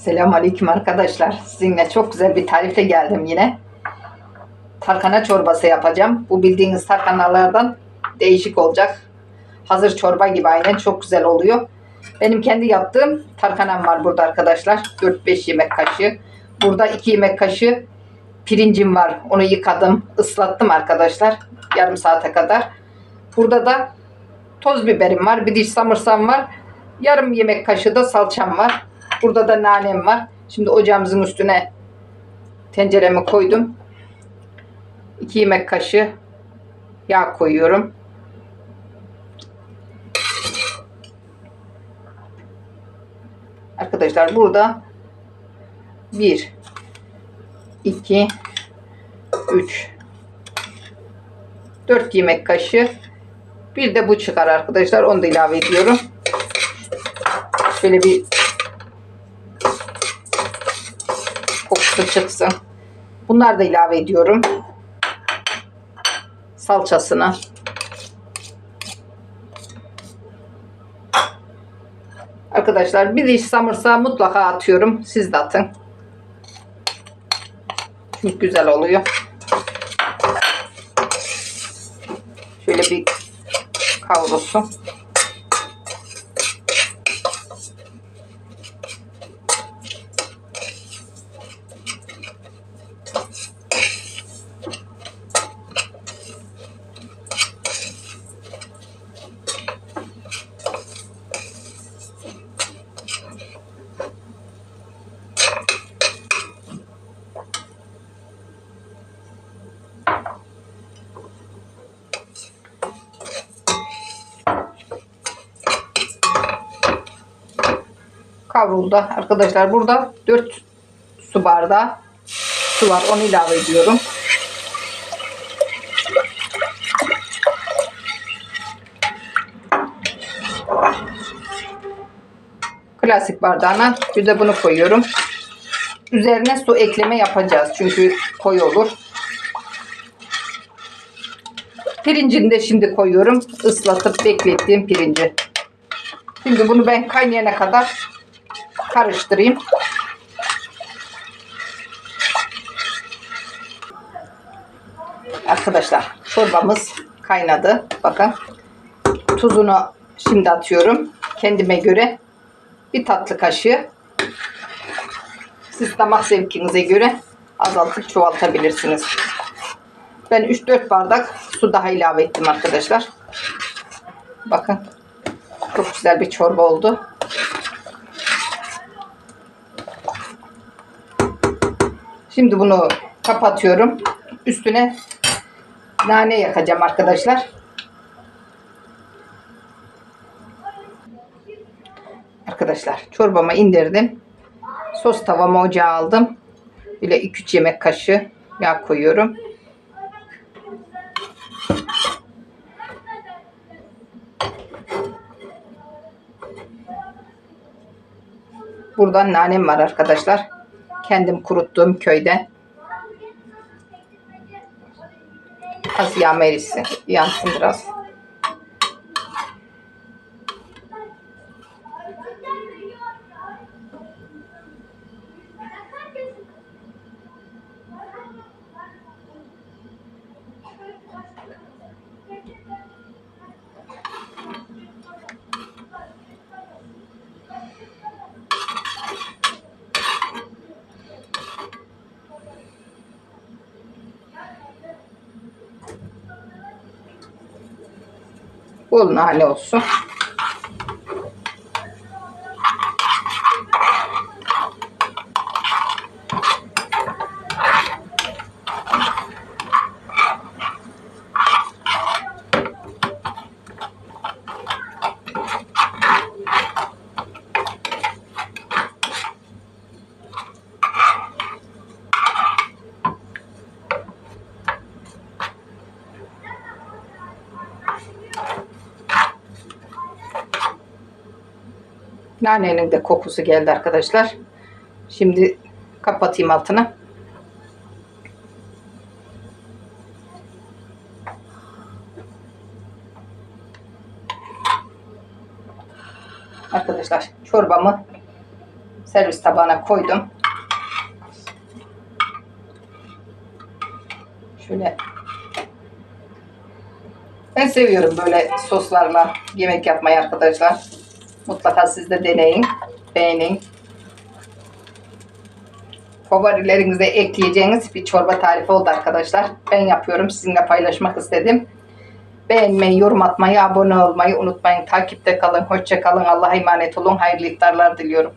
Selamünaleyküm arkadaşlar. Sizinle çok güzel bir tarifle geldim yine. Tarhana çorbası yapacağım. Bu bildiğiniz tarhanalardan değişik olacak. Hazır çorba gibi aynen çok güzel oluyor. Benim kendi yaptığım tarhanam var burada arkadaşlar. 4-5 yemek kaşığı. Burada 2 yemek kaşığı pirincim var. Onu yıkadım, ıslattım arkadaşlar. Yarım saate kadar. Burada da toz biberim var. Bir diş samırsam var. Yarım yemek kaşığı da salçam var. Burada da nanem var. Şimdi ocağımızın üstüne tenceremi koydum. 2 yemek kaşığı yağ koyuyorum. Arkadaşlar burada 1 2 3 4 yemek kaşığı bir de bu çıkar arkadaşlar. Onu da ilave ediyorum. Şöyle bir kokusu çıksın. Bunları da ilave ediyorum. Salçasına. Arkadaşlar bir diş samırsağı mutlaka atıyorum. Siz de atın. Çünkü güzel oluyor. Şöyle bir kavrulsun. Kavruldu. Arkadaşlar burada 4 su bardağı su var. Onu ilave ediyorum. Klasik bardağına bir de bunu koyuyorum. Üzerine su ekleme yapacağız. Çünkü koyu olur. Pirincini de şimdi koyuyorum. Islatıp beklettiğim pirinci. Şimdi bunu ben kaynayana kadar karıştırayım. Arkadaşlar çorbamız kaynadı. Bakın tuzunu şimdi atıyorum. Kendime göre bir tatlı kaşığı. Siz damak zevkinize göre azaltıp çoğaltabilirsiniz. Ben 3-4 bardak su daha ilave ettim arkadaşlar. Bakın çok güzel bir çorba oldu. Şimdi bunu kapatıyorum. Üstüne nane yakacağım arkadaşlar. Arkadaşlar çorbamı indirdim. Sos tavamı ocağa aldım. Böyle 2-3 yemek kaşığı yağ koyuyorum. Buradan nanem var arkadaşlar. Kendim kuruttuğum köyden. Az yağ erişsin. Yansın biraz. Bol nane olsun. Nanenin de kokusu geldi arkadaşlar. Şimdi kapatayım altını. Arkadaşlar çorbamı Servis tabağına koydum. Şöyle ben seviyorum böyle soslarla yemek yapmayı arkadaşlar. Mutlaka siz de deneyin, beğenin. Favorilerinize ekleyeceğiniz bir çorba tarifi oldu arkadaşlar. Ben yapıyorum, sizinle paylaşmak istedim. Beğenmeyi, yorum atmayı, abone olmayı unutmayın. Takipte kalın, hoşça kalın. Allah'a emanet olun. Hayırlı iftarlar diliyorum.